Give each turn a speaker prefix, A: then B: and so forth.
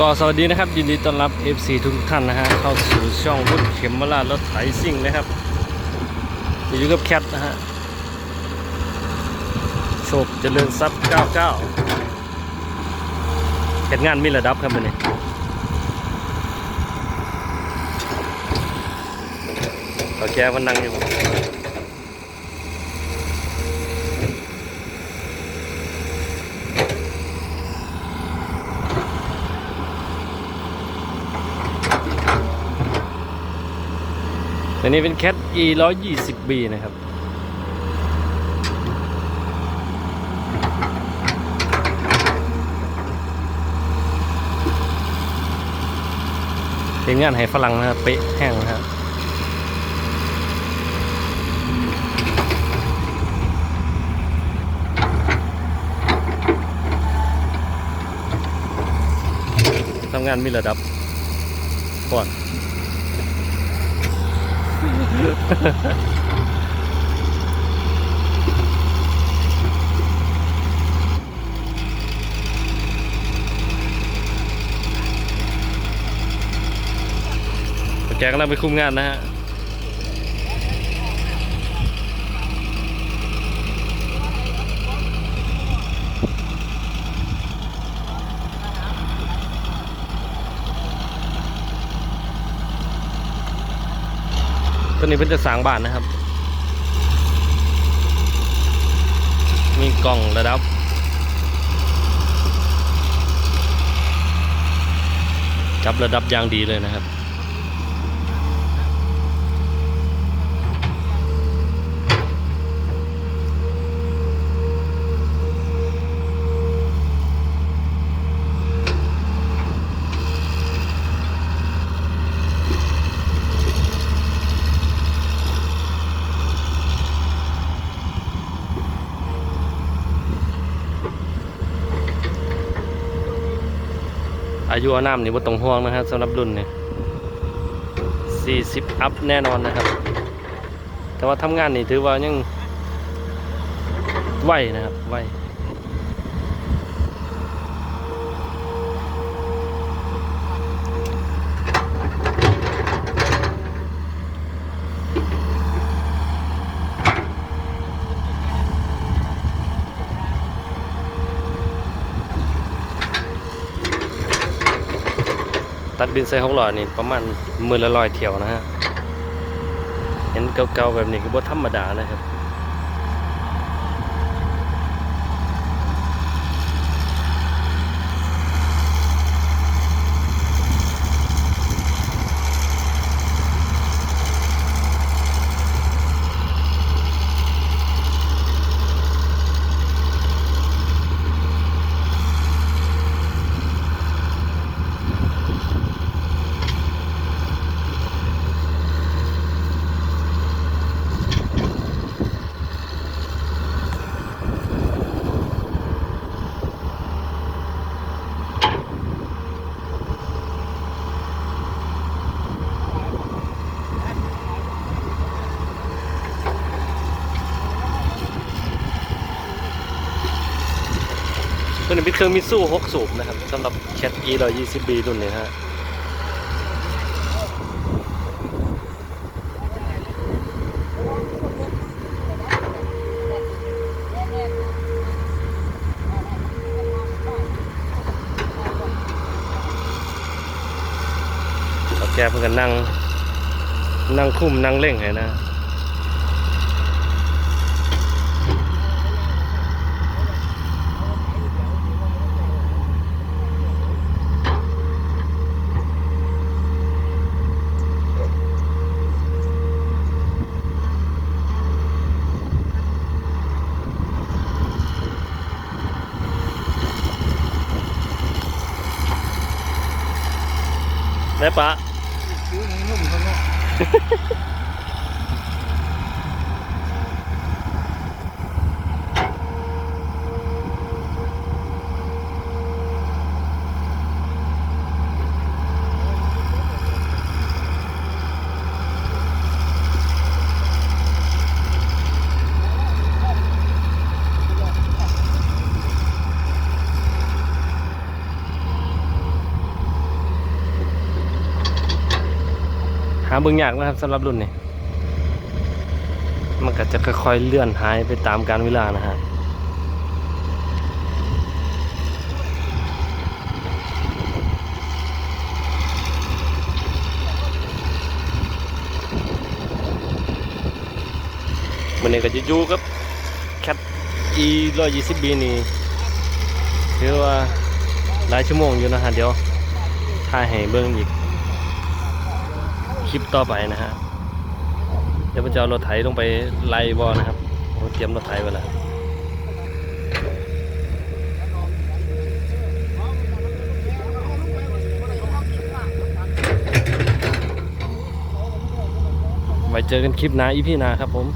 A: ก็สวัสดีนะครับ ยินดีต้อนรับ FC ทุกท่านนะฮะเข้าสู่ช่องวุฒเข็มมาลาดรถไถซิ่งนะครับอยู่กับแคทนะฮะโชคเจริญทรัพย์ 99เหตุงานมีระดับครับมันนี่โอเคมันนั่งอยู่ ตัวนี้เป็นแคท E 120 B นะครับ เป็นงานให้ฝรั่งนะครับ เป๊ะแห้งนะครับทำงานมีระดับก่อน แกกำลังไปคุมงานนะฮะ ตัวนี้เป็นจะสางบานนะครับ มีกล่องระดับ จับระดับอย่างดีเลยนะครับ อายุอาน้ำนี่บ่ตรงห่วงนะครับสำหรับรุ่นเนี่ย40อัพแน่นอนนะครับ แต่ว่าทำงานนี่ถือว่ายังไหวนะครับไหว ตัดดินใส่หกหลอดนี่ประมาณมือละลอยเที่ยวนะฮะ เห็นเก่าๆแบบนี้ก็บ่ธรรมดานะครับ เป็นเครื่องมิตซู6สูบนะครับสำหรับ Cat E 120B รุ่นนี้ฮะแกเพื่อนกันนั่ง นั่งคุ้มนั่งเล่งให้นะ ได้ปะ
B: ซื้อในนุ่มเขาเนาะ
A: หาเบิ่งยากนะครับสำหรับรุ่นนี้ มันก็จะค่อยๆเลื่อนหายไปตามกาลเวลานะฮะมันนี้ก็จะอยู่กับแคท e ร้อยยี่สิบบีนี่ถือว่าหลายชั่วโมงอยู่นะฮะเดี๋ยวถ่ายให้เบิ่งอีก ลิปต่อไปนะฮะ เดี๋ยวผมจะเอารถไถลงไปไล่บอนะครับผมเตรียมรถไถไว้แล้วไว้เจอกันคลิปหน้าอีพี่นาครับผม